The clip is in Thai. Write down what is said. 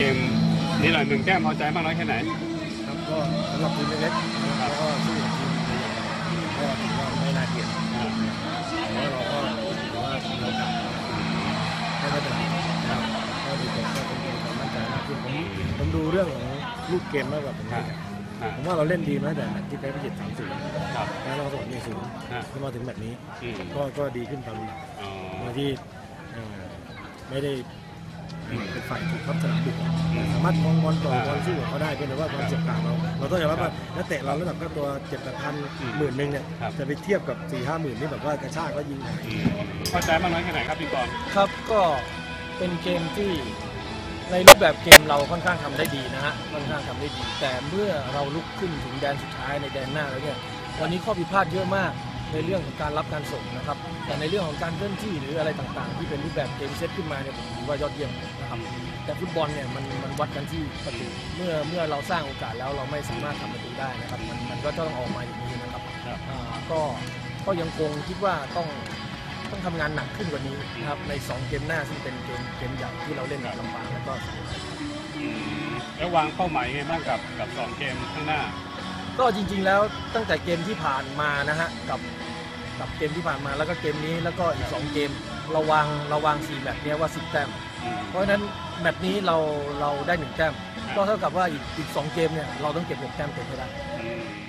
เกมนี้หน่อยหนึ่งแก้มพอใจมากน้อยแค่ไหนครับก็สำหรับทีมเล็กๆแล้วก็สู้กับทีมใหญ่ๆก็ถือว่าไม่น่าเกลียดอ่าแต่ว่าเราก็ถือว่าเราทำไม่เป็นไรนะครับก็ดีกว่าก็เป็นความมั่นใจมากขึ้นผมผมดูเรื่องของลูกเกมมากกว่าผมอ่าเนี่ยอ่าผมว่าเราเล่นดีมาตั้งแต่แมตช์ที่แพ้พิจิตรสามศูนย์ครับแล้วเราก็ส่งหนึ่งศูนย์อ่าขึ้นมาถึงแมตช์นี้อืมก็ก็ดีขึ้นตามลำดับอ๋อโดยที่เอ่อไม่ได้ เอ่อเป็นฝ่ายถูกทับสนามบุกแต่สามารถมองบอลต่อบอลสู้กับเขาได้เป็นแต่ว่าความเจ็บปากเราเราต้องยอมรับว่านักเตะเราระดับค่าตัวเจ็ดแปดพันหมื่นหนึ่งเนี่ยจะไปเทียบกับสี่ห้าหมื่นนี่แบบว่ากระชากแล้วยิงหายอืมพอใจมากน้อยแค่ไหนครับพี่กรณ์ครับก็เป็นเกมที่ในรูปแบบเกมเราค่อนข้างทำได้ดีนะฮะค่อนข้างทำได้ดี แต่เมื่อเราลุกขึ้นถึงแดนสุดท้ายในแดนหน้าแล้วเนี่ยวันนี้ข้อผิดพลาดเยอะมาก ในเรื่องของการรับการส่งนะครับ แต่ในเรื่องของการเคลื่อนที่หรืออะไรต่างๆ ที่เป็นรูปแบบเกมเซตขึ้นมาเนี่ยผมถือว่ายอดเยี่ยมนะครับแต่ฟุตบอลเนี่ยมันมันวัดกันที่ประตูเมื่อเมื่อเราสร้างโอกาสแล้วเราไม่สามารถทำประตูได้นะครับมันมันก็ต้องออกมาอย่างนี้นะครับครับอ่าก็ก็ยังคงคิดว่าต้องต้องทำงานหนักขึ้นกว่านี้นะครับใน 2 เกมหน้าซึ่งเป็นเกมเกมใหญ่ที่เราเล่นกับลำปางแล้วก็สุโขทัยอืมแล้ววางเป้าหมายไงบ้างกับกับสองเกมข้างหน้า ก็จริงๆแล้วตั้งแต่เกมที่ผ่านมานะฮะกับกับเกมที่ผ่านมาแล้วก็เกมนี้แล้วก็อีก 2 เกมระวังระวัง4แมตช์เนี้ยว่า 10 แต้ม เพราะฉะนั้นแมตช์นี้เราเราได้ 1 แต้ม ก็เท่ากับว่าอีกอีก 2 เกมเนี่ยเราต้องเก็บ6แต้มเต็มให้ได้ อืม